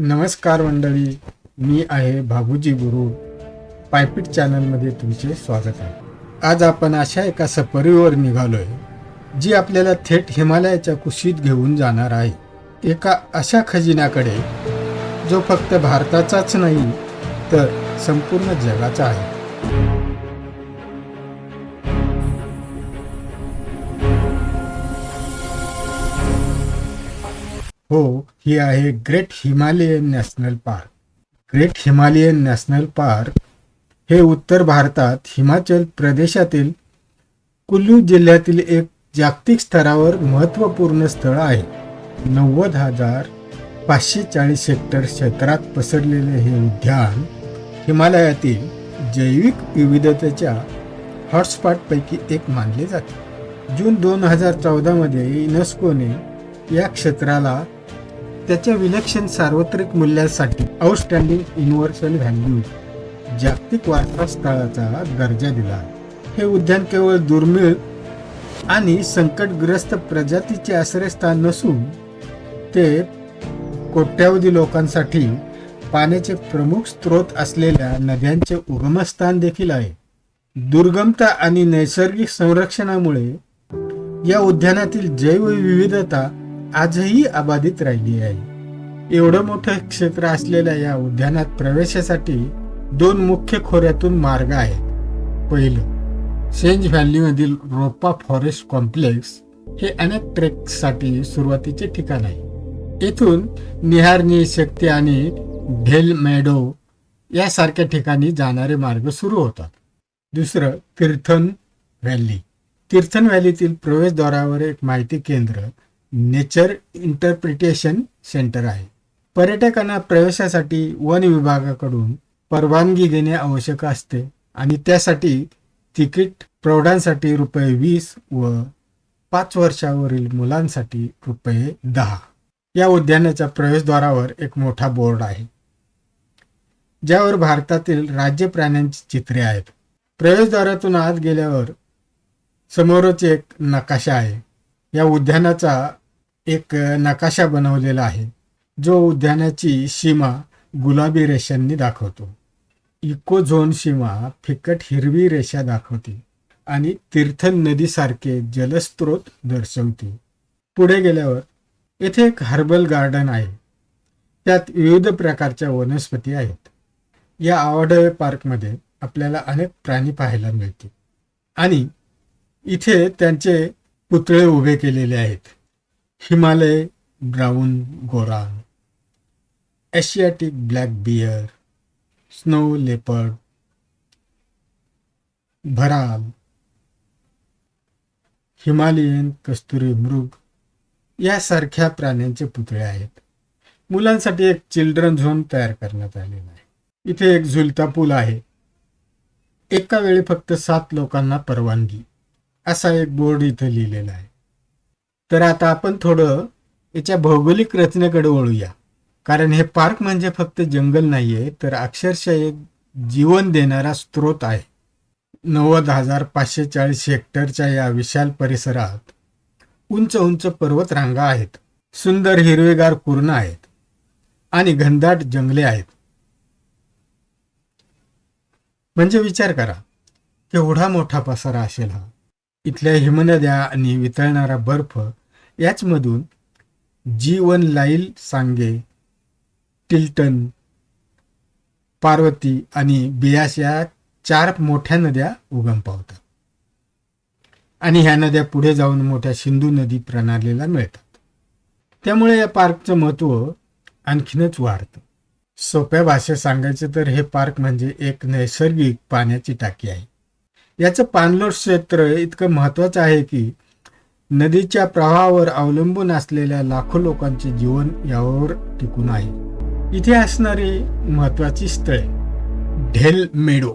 नमस्कार मंडळी मी आहे भाबूजी गुरु. पायपीट चॅनलमध्ये तुमचे स्वागत आहे. आज आपण अशा एका सफरीवर निघालोय जी आपल्याला थेट हिमालयाच्या कुशीत घेऊन जाणार आहे. एका अशा खजिन्याकडे जो फक्त भारताचाच नाही तर संपूर्ण जगाचा आहे. हो ही आहे great Himalayan national park. Great Himalayan national park हे उत्तर भारतात हिमाचल प्रदेशातील कुल्लू जिल्ह्यातील एक जागतिक स्तरावर महत्त्वपूर्ण स्थळ आहे. नव्वद हजार पाचशे चाळीस हेक्टर क्षेत्रात पसरलेले हे उद्यान हिमालयातील जैविक विविधतेच्या हॉटस्पॉटपैकी एक मानले जाते. जून दोन हजार चौदामध्ये युनेस्कोने या क्षेत्राला त्याच्या विलक्षण सार्वत्रिक मूल्यासाठी आउटस्टँडिंग युनिव्हर्सल व्हॅल्यू जागतिक वारसा स्थळाचा दर्जा दिला. हे उद्यान केवळ दुर्मिळ आणि संकटग्रस्त प्रजातीचे आश्रयस्थान नसून ते कोट्यावधी लोकांसाठी पाण्याचे प्रमुख स्रोत असलेल्या नद्यांचे उगमस्थान देखील आहे. दुर्गमता आणि नैसर्गिक संरक्षणामुळे या उद्यानातील जैवविविधता आजही अबाधित राहिली आहे. एवढं मोठं क्षेत्र असलेल्या या उद्यानात प्रवेशासाठी दोन मुख्य खोऱ्यातून मार्ग आहेत. पहिलं सेंज व्हॅलीमधील रोपा फॉरेस्ट कॉम्प्लेक्स हे अनेक ट्रेकसाठी सुरुवातीचे ठिकाण आहे. येथून निहारनी शक्ती आणि ढेल मॅडो यासारख्या ठिकाणी जाणारे मार्ग सुरू होतात. दुसरं तीर्थन व्हॅली. तीर्थन व्हॅलीतील प्रवेशद्वारावर एक माहिती केंद्र नेचर इंटरप्रिटेशन सेंटर आहे. पर्यटकांना प्रवेशासाठी वन विभागाकडून परवानगी घेणे आवश्यक असते आणि त्यासाठी तिकीट प्रौढांसाठी रुपये वीस व पाच वर्षावरील मुलांसाठी रुपये दहा. या उद्यानाच्या प्रवेशद्वारावर एक मोठा बोर्ड आहे ज्यावर भारतातील राज्य प्राण्यांची चित्रे आहेत. प्रवेशद्वारातून आत गेल्यावर समोरच एक नकाशा आहे. या उद्यानाचा एक नकाशा बनवलेला आहे. जो उद्यानाची सीमा गुलाबी रेषांनी दाखवतो. इको झोन सीमा फिकट हिरवी रेषा दाखवते आणि तीर्थन नदीसारखे जलस्रोत दर्शवते. पुढे गेल्यावर येथे एक हर्बल गार्डन आहे. त्यात विविध प्रकारच्या वनस्पती आहेत. या आवडवे पार्कमध्ये आपल्याला अनेक प्राणी पाहायला मिळतील. आणि इथे त्यांचे पुतळे उभे केलेले आहेत. Himalaya brown goral Asiatic black bear snow leopard bharal Himalayan कस्तुरी मृग यासारख्या प्राण्यांचे पुतळे आहेत. मुलांसाठी एक चिल्ड्रन झोन तयार करण्यात आलेला आहे. इथे एक झुलता पूल आहे. एका वेळी फक्त सात लोकांना परवानगी असा एक बोर्ड इथं लिहिलेला आहे. तर आता आपण थोडं याच्या भौगोलिक रचनेकडे वळूया. कारण हे पार्क म्हणजे फक्त जंगल नाही आहे तर अक्षरशः एक जीवन देणारा स्रोत आहे. नव्वद हजार पाचशे चाळीस हेक्टरच्या या विशाल परिसरात उंच उंच पर्वत रांगा आहेत सुंदर हिरवेगार कुरणं आहेत आणि घनदाट जंगले आहेत. म्हणजे विचार करा केवढा मोठा पसारा असेल हा? इथल्या हिमनद्या आणि वितळणारा बर्फ याचमधून जीवन लाईल सांगे टिल्टन पार्वती आणि बियास या चार मोठ्या नद्या उगम पावतात. आणि ह्या नद्या पुढे जाऊन मोठ्या सिंधू नदी प्रणालीला मिळतात. त्यामुळे या पार्कचं महत्त्व आणखीनच वाढतं. सोप्या भाषेत सांगायचं तर हे पार्क म्हणजे एक नैसर्गिक पाण्याची टाकी आहे. याचं पाणलोट क्षेत्र इतकं महत्त्वाचं आहे की नदीच्या प्रवाहावर अवलंबून असलेल्या लाखो लोकांचे जीवन यावर टिकून आहे. इथे असणारी महत्वाची स्थळे ढेल मेडो.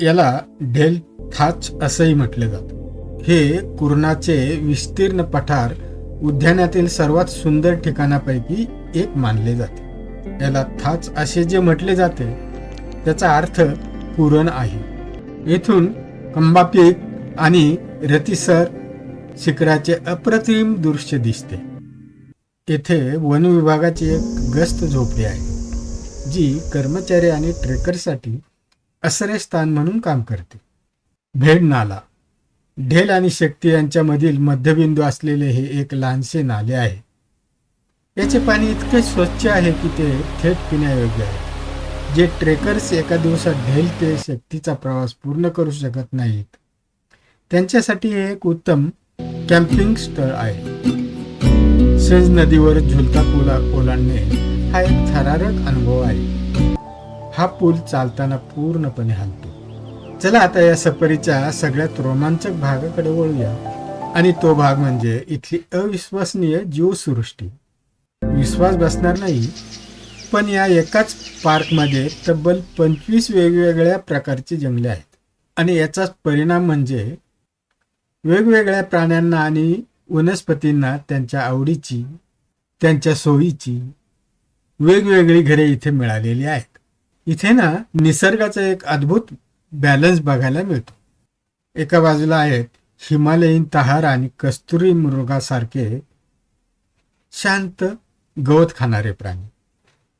याला ढेल थाच असंही म्हटलं जातं. हे कुर्णाचे विस्तीर्ण पठार उद्यानातील सर्वात सुंदर ठिकाणापैकी एक मानले जाते. याला थाच असे जे म्हटले जाते त्याचा अर्थ पुरण आहे. येथून कंबापीक आणि रतिसर शिखराचे अप्रतिम दृश्य दिसते. येथे वन विभागाची एक गस्त झोपडी आहे जी कर्मचारी आणि ट्रेकरसाठी असरे स्थान म्हणून काम करते. भेड नाला ढेल आणि शक्ती यांच्यामधील मध्यबिंदू असलेले हे एक लहानसे नाले आहे. याचे पाणी इतके स्वच्छ आहे की ते थेट पिण्यायोग्य आहे. जे ट्रेकर्स एका दिवसात ढेल ते शक्तीचा प्रवास पूर्ण करू शकत नाहीत. त्यांच्यासाठी हे एक उत्तम कॅम्पिंग स्थळ आहे. सेंज नदीवर झुलता पूल ओलांडणे हा एक थरारक अनुभव आहे. हा पूल चालताना पूर्णपणे हलतो. चला आता या सफरीच्या सगळ्यात रोमांचक भागाकडे वळूया. आणि तो भाग म्हणजे इथली अविश्वसनीय जीवसृष्टी. विश्वास बसणार नाही पण या एकाच पार्कमध्ये तब्बल पंचवीस वेगवेगळ्या प्रकारची जंगले आहेत. आणि याचाच परिणाम म्हणजे वेगवेगळ्या प्राण्यांना आणि वनस्पतींना त्यांच्या आवडीची त्यांच्या सोयीची वेगवेगळी घरे इथे मिळालेली आहेत. इथे ना निसर्गाचा एक अद्भुत बॅलन्स बघायला मिळतो. एका बाजूला आहेत हिमालयीन तहार आणि कस्तुरी मृगासारखे शांत गवत खाणारे प्राणी.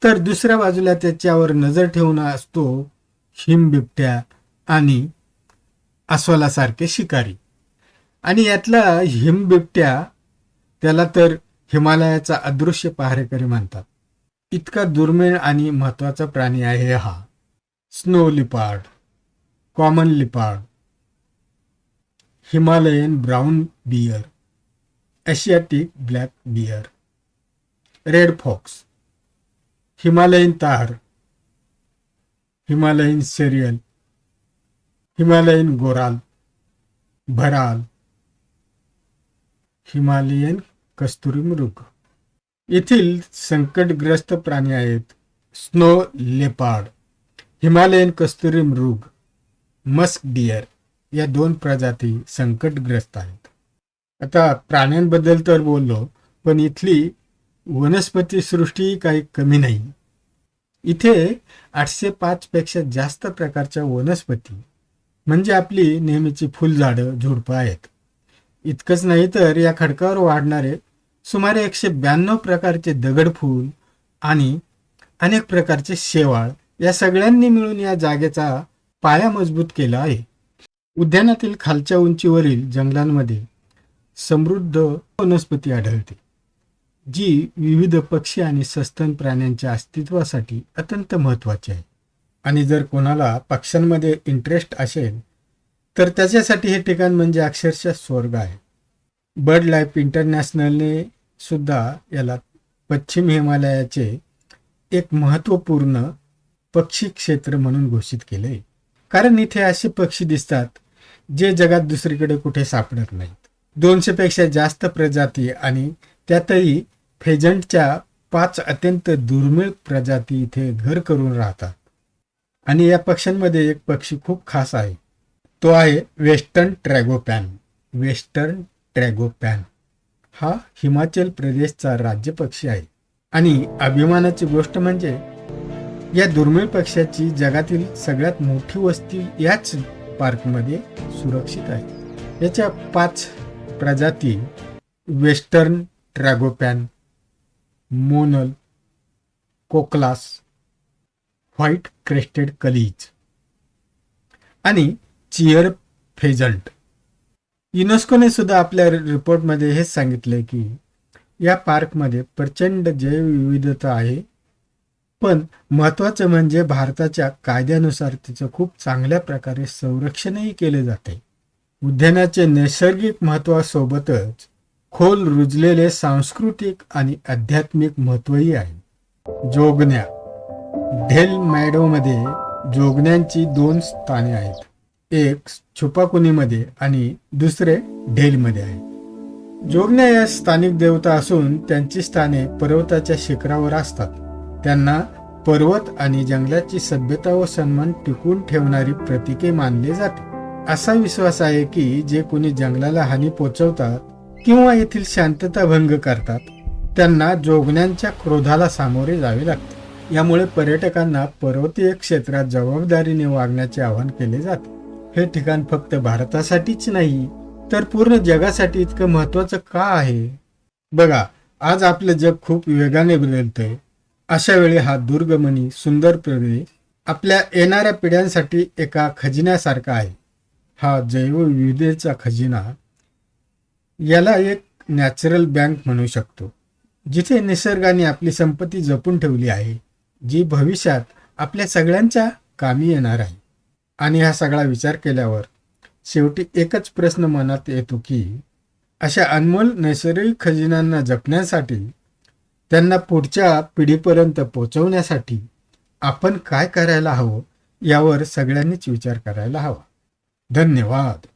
तर दुसऱ्या बाजूला त्याच्यावर नजर ठेवून असतो हिम बिबट्या आणि अस्वलासारखे शिकारी. आणि यातला हिम बिबट्या त्याला तर हिमालयाचा अदृश्य पहारेकरी म्हणतात. इतका दुर्मिळ आणि महत्त्वाचा प्राणी आहे हा. Snow leopard common leopard Himalayan brown bear Asiatic black bear red fox. Himalayan tahr Himalayan serow हिमालयीन गोराल भराल हिमालयन कस्तुरी मृग. येथील संकटग्रस्त प्राणी आहेत स्नो लेपार्ड हिमालयन कस्तुरी मृग मस्क डियर या दोन प्रजाती संकटग्रस्त आहेत. आता प्राण्यांबद्दल तर बोललो पण इथली वनस्पती सृष्टी काही कमी नाही. इथे आठशे पाच पेक्षा जास्त प्रकारच्या वनस्पती म्हणजे आपली नेहमीची फुलझाडं झुडपं आहेत. इतकंच नाही तर या खडकावर वाढणारे सुमारे एकशे ब्याण्णव प्रकारचे दगडफूल आणि अनेक प्रकारचे शेवाळ या सगळ्यांनी मिळून या जागेचा पाया मजबूत केला आहे. उद्यानातील खालच्या उंचीवरील जंगलांमध्ये समृद्ध वनस्पती आढळते. जी विविध पक्षी आणि सस्तन प्राण्यांच्या अस्तित्वासाठी अत्यंत महत्त्वाची आहे. आणि जर कोणाला पक्ष्यांमध्ये इंटरेस्ट असेल तर त्याच्यासाठी हे ठिकाण म्हणजे अक्षरशः स्वर्ग आहे. बर्ड लाईफ इंटरनॅशनलने सुद्धा याला पश्चिम हिमालयाचे एक महत्त्वपूर्ण पक्षी क्षेत्र म्हणून घोषित केले. कारण इथे असे पक्षी दिसतात जे जगात दुसरीकडे कुठे सापडत नाहीत. दोनशे पेक्षा जास्त प्रजाती आणि त्यातही फेजंटच्या पाच अत्यंत दुर्मिळ प्रजाती इथे घर करून राहतात. आणि या पक्ष्यांमध्ये एक पक्षी खूप खास आहे. तो आहे वेस्टर्न ट्रॅगोपॅन. वेस्टर्न ट्रॅगोपॅन. हा हिमाचल प्रदेशचा राज्य पक्षी आहे. आणि अभिमानाची गोष्ट म्हणजे या दुर्मिळ पक्ष्याची जगातील सगळ्यात मोठी वस्ती याच पार्कमध्ये सुरक्षित आहे. याच्या पाच प्रजाती western tragopan monal koklass white crested kalij आणि चिअर फेजंट. युनेस्कोने सुद्धा आपल्या रिपोर्टमध्ये हेच सांगितले की या पार्कमध्ये प्रचंड जैवविविधता आहे पण महत्त्वाचं म्हणजे भारताच्या कायद्यानुसार तिचं खूप चांगल्या प्रकारे संरक्षणही केले जाते. उद्यानाचे नैसर्गिक महत्त्वासोबतच खोल रुजलेले सांस्कृतिक आणि आध्यात्मिक महत्वही आहे. जोगण्या. ढेल मॅडोमध्ये जोगण्यांची दोन स्थाने आहेत. एक छुपाकुनीमध्ये आणि दुसरे ढेलमध्ये आहे. जोगण्या या स्थानिक देवता असून त्यांची स्थाने पर्वताच्या शिखरावर असतात. त्यांना पर्वत आणि जंगलाची सभ्यता व सन्मान टिकून ठेवणारी प्रतीके मानले जाते. असा विश्वास आहे की जे कोणी जंगलाला हानी पोचवतात किंवा येथील शांतता भंग करतात त्यांना जोगण्यांच्या क्रोधाला सामोरे जावे लागते. यामुळे पर्यटकांना पर्वतीय क्षेत्रात जबाबदारीने वागण्याचे आवाहन केले जाते. हे ठिकाण फक्त भारतासाठीच नाही तर पूर्ण जगासाठी इतकं महत्वाचं का आहे? बघा आज आपलं जग खूप वेगाने बदलतंय. अशा वेळी हा दुर्गमनी सुंदर प्रदेश आपल्या येणाऱ्या पिढ्यांसाठी एका खजिन्यासारखा आहे. हा जैवविविधेचा खजिना याला एक नॅचरल बँक म्हणू शकतो जिथे निसर्गाने आपली संपत्ती जपून ठेवली आहे जी भविष्यात आपल्या सगळ्यांच्या कामी येणार आहे. आणि हा सगळा विचार केल्यावर शेवटी एकच प्रश्न मनात येतो की अशा अनमोल नैसर्गिक खजिन्यांना जपण्यासाठी त्यांना पुढच्या पिढीपर्यंत पोचवण्यासाठी आपण काय करायला हवं यावर सगळ्यांनीच विचार करायला हवा. धन्यवाद.